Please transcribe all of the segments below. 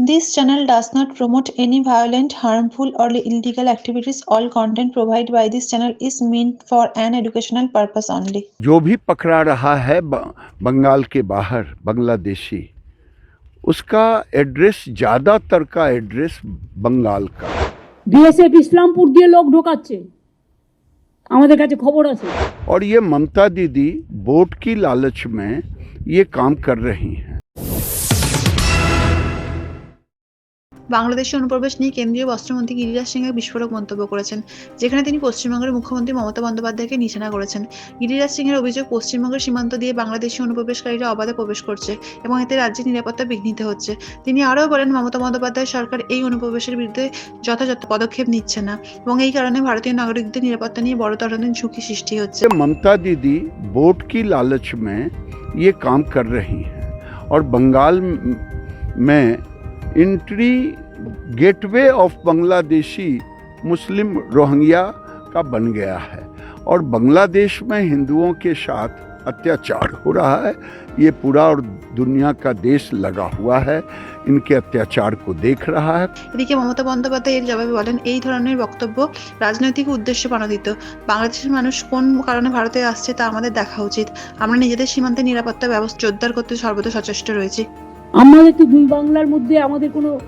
This channel does not promote any violent, harmful, or illegal activities. All content provided by this channel is meant for an educational purpose only. जो भी पकड़ा रहा है ब- बंगाल के बाहर बांग्लादेशी उसका एड्रेस ज़्यादातर का एड्रेस बंगाल का বিএসএফ ইসলামপুর দিয়ে লোক ঢোকাচ্ছে আমাদের কাছে খবর আছে और ये ममता दीदी वोट की लालच में ये काम कर रही हैं বাংলাদেশে অনুপ্রবেশ নিয়ে কেন্দ্রীয় বস্ত্রমন্ত্রী গিরিরাজ সিং এক বিস্ফোরক মন্তব্য করেছেন যেখানে তিনি পশ্চিমবঙ্গের মুখ্যমন্ত্রী মমতা বন্দ্যোপাধ্যায়কে নিশানা করেছেন গিরিরাজ সিং এর অভিযোগ পশ্চিমবঙ্গের সীমান্ত দিয়ে বাংলাদেশি অনুপ্রবেশকারীরা অবাধে প্রবেশ করছে এবং এতে রাজ্যের নিরাপত্তা বিঘ্নিত হচ্ছে তিনি আরও বলেন মমতা বন্দ্যোপাধ্যায় সরকার এই অনুপ্রবেশের বিরুদ্ধে যথাযথ পদক্ষেপ নিচ্ছে না এবং এই কারণে ভারতীয় নাগরিকদের নিরাপত্তা নিয়ে বড় ধরনের ঝুঁকি সৃষ্টি হচ্ছে ये ममता दीदी वोट की लालच में ये काम कर रही हैं और बंगाल म- में इंट्री गेटवे ऑफ बांग्लादेशी मुस्लिम रोहिंग्या का बन गया है और बांग्लादेश में हिंदुओं के साथ अत्याचार हो रहा है ये पूरा और दुनिया का देश लगा हुआ है इनके अत्याचार को देख रहा है এদিকে মমতা বন্দ্যোপাধ্যায় এর জবাবে বলেন এই ধরনের বক্তব্য রাজনৈতিক উদ্দেশ্যে প্রণোদিত বাংলাদেশের মানুষ কোন কারণে ভারতে আসছে তা আমাদের দেখা উচিত আমরা নিজেদের সীমান্তে নিরাপত্তা ব্যবস্থা জোরদার করতে সর্বদা সচেষ্ট রয়েছি আমাদের তো দুই বাংলার মধ্যে আমাদের কোনো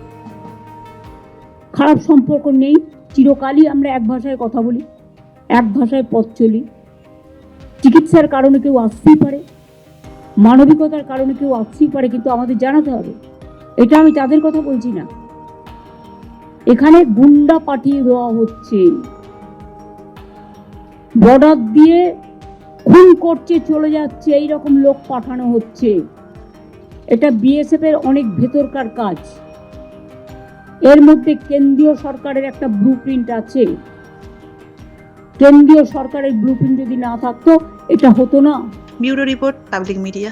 খারাপ সম্পর্ক নেই। চিরকালই আমরা এক ভাষায় কথা বলি, এক ভাষায় পথ চলি। চিকিৎসার কারণে কেউ আসতেই পারে, মানবিকতার কারণে কেউ আসতেই পারে, কিন্তু আমাদের জানাতে হবে। এটা আমি তাদের কথা বলছি না। এখানে গুন্ডা পাঠিয়ে দেওয়া হচ্ছে। বর্ডার দিয়ে খুন করছে, চলে যাচ্ছে এই রকম লোক পাঠানো হচ্ছে। এটা বিএসএফ এর অনেক ভেতরকার কাজ। এর মধ্যে কেন্দ্রীয় সরকারের একটা ব্লু আছে। কেন্দ্রীয় সরকারের ব্লু যদি না থাকতো, এটা হতো না। Bureau report, public media.